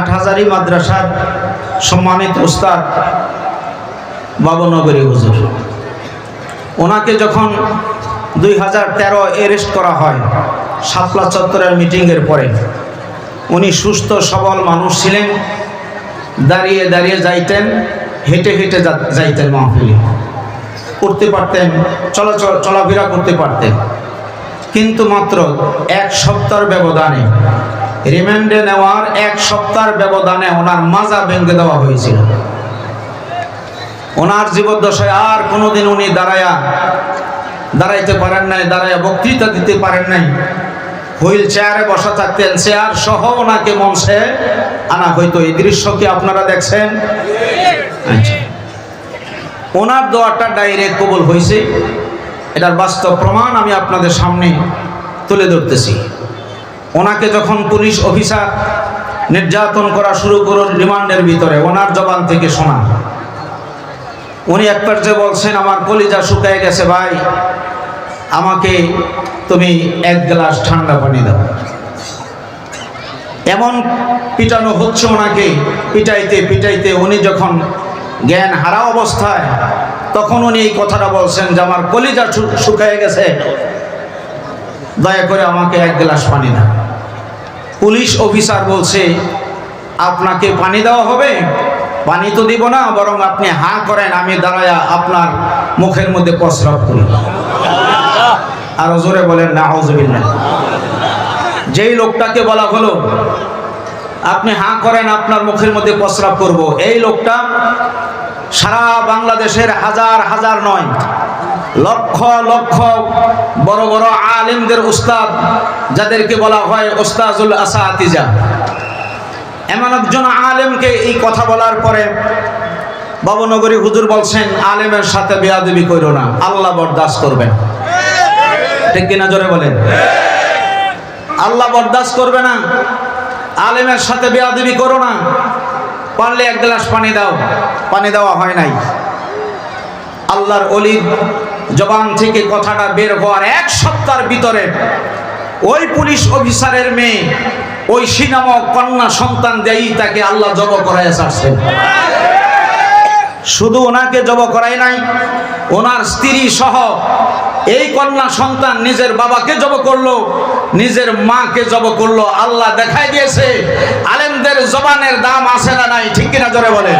হাটহাজারি মাদ্রাসার সম্মানিত উস্তাদ বাবনগরী হুজুর। ওনাকে যখন দুই হাজার তেরো অ্যারেস্ট করা হয় শাপলা চত্বরের মিটিংয়ের পরে, উনি সুস্থ, সবল মানুষ ছিলেন, দাঁড়িয়ে দাঁড়িয়ে যাইতেন, হেঁটে হেঁটে যাইতেন মাহফিলে। করতে পারতেন চলাচল চলাফেরা করতে পারতেন। কিন্তু মাত্র এক সপ্তাহের ব্যবধানে রিমান্ডে নেওয়ার এক সপ্তাহের ব্যবধানে ওনার মাজা ভেঙে দেওয়া হয়েছিল। ওনার জীবদ্দশায় আর কোনোদিন উনি দাঁড়ায়া, দাঁড়াইতে পারেন নাই দাঁড়ায়া বক্তৃতা দিতে পারেন নাই। হুইল চেয়ারে বসা থাকতেন, চেয়ার সহ ওনাকে মঞ্চে আনা হইতো। এই দৃশ্য কি আপনারা দেখছেন? আচ্ছা। ওনার দোয়াটা ডাইরেক্ট কবল হয়েছে। এটার বাস্তব প্রমাণ আমি আপনাদের সামনে তুলে ধরতেছি। ওনাকে যখন পুলিশ অফিসার নির্যাতন করা শুরু করুন রিমান্ডের ভিতরে, ওনার জবান থেকে শোনা। উনি এক পর্যায়ে বলছেন, আমার কলিজা শুকায় গেছে ভাই, আমাকে তুমি এক গ্লাস ঠান্ডা পানি দাও। এমন পিটানো হচ্ছে ওনাকে, পিটাইতে পিটাইতে উনি যখন জ্ঞান হারা অবস্থায়, তখন উনি এই কথাটা বলছেন যে, আমার কলিজা শুকায় গেছে, দয়া করে আমাকে এক গ্লাস পানি দাও। পুলিশ অফিসার বলছে, আপনাকে পানি দেওয়া হবে? পানি তো দিব না, বরং আপনি হা করেন, আমি দাঁড়ায়া আপনার মুখের মধ্যে প্রস্রাব করি। আরও জোরে বলেন না যেই লোকটাকে বলা হলো, আপনি হাঁ করেন, আপনার মুখের মধ্যে প্রস্রাব করব। এই লোকটা সারা বাংলাদেশের হাজার হাজার নয় লক্ষ লক্ষ বড় বড় আলেমদের উস্তাদ, যাদেরকে বলা হয় ওস্তাজুল আসাতিজা। এমন একজন আলেমকে এই কথা বলার পরে বাবনগরী হুজুর বলছেন, আলেমের সাথে বেয়াদবি করো না, আল্লাহ বরদাস্ত করবেন ঠিক কিনা জোরে বলেন? আল্লাহ বরদাস্ত করবে না, আলেমের সাথে বেয়াদবি করো না, পারলে এক গ্লাস পানি দাও, পানি দেওয়া হয় নাই। আল্লাহর অলির জবান থেকে কথাটা বের হওয়ার এক সপ্তাহের ভিতরে ওই পুলিশ অফিসারের মেয়ে, ওই সিনামক কন্যা সন্তান দেয়ই তাকে আল্লাহ জব করায় ছাড়ছেন শুধু ওনাকে জব করাই নাই, ওনার স্ত্রী সহ এই কন্যা সন্তান নিজের বাবাকে জব করল, নিজের মাকে জব করল, আল্লাহ দেখাই দিয়েছে, আলেমদের জবানের দাম আছে না নাই, ঠিক কিনা জোরে বলেন?